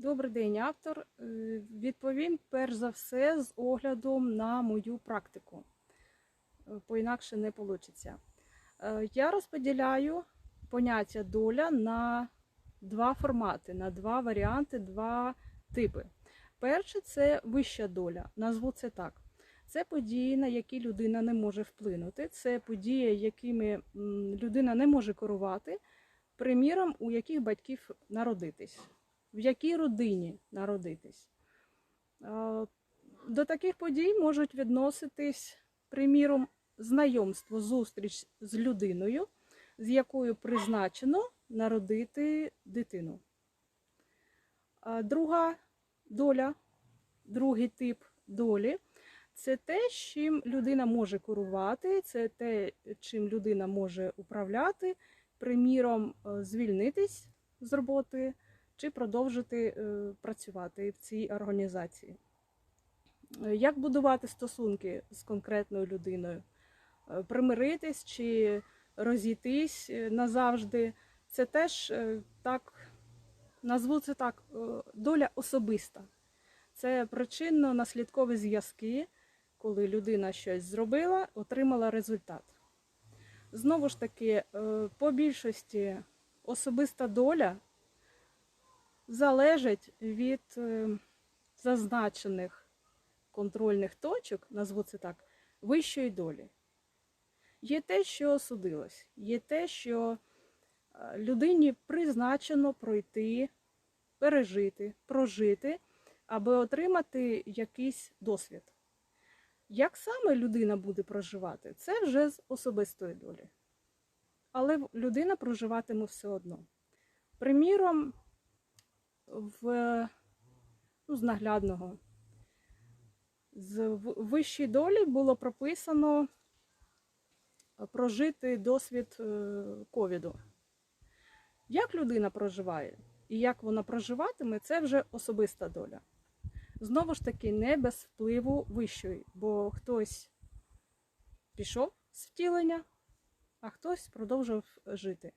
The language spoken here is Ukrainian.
Добрий день, автор. Е, Відповім перш за все з оглядом на мою практику. Е, По-інакше не вийде. Я розподіляю поняття доля на два формати, на два варіанти, два типи. Перше це вища доля, назву це так. Це події, на які людина не може вплинути. Це події, якими людина не може керувати, приміром, у яких батьків народитись в якій родині народитись. Е, До таких подій можуть відноситись, приміром, знайомство, зустріч з людиною, з якою призначено народити дитину. Друга доля, другий тип долі це те, чим людина може керувати, це те, чим людина може управляти, приміром, е, звільнитись з роботи чи продовжити е, працювати в цій організації. Е, Як будувати стосунки з конкретною людиною? Е, Примиритись чи розійтись назавжди, це теж так, назву це так, доля особиста. Це причинно-наслідкові зв'язки, коли людина щось зробила, отримала результат. Знову ж таки, по більшості особиста доля залежить від е, зазначених контрольних точок, назву це так, вищої долі. Є те, що осудилось, є те, що е, людині призначено пройти, пережити, прожити, аби отримати якийсь досвід. Як саме людина буде проживати, це вже з особистої долі. Але людина проживатиме все одно. Приміром, в, ну, з наглядного. З вищій долі було прописано е, прожити досвід е, ковіду. Як людина проживає і як вона проживатиме, це вже особиста доля. Знову ж таки, не без впливу вищої, бо хтось пішов з втілення, а хтось продовжив жити.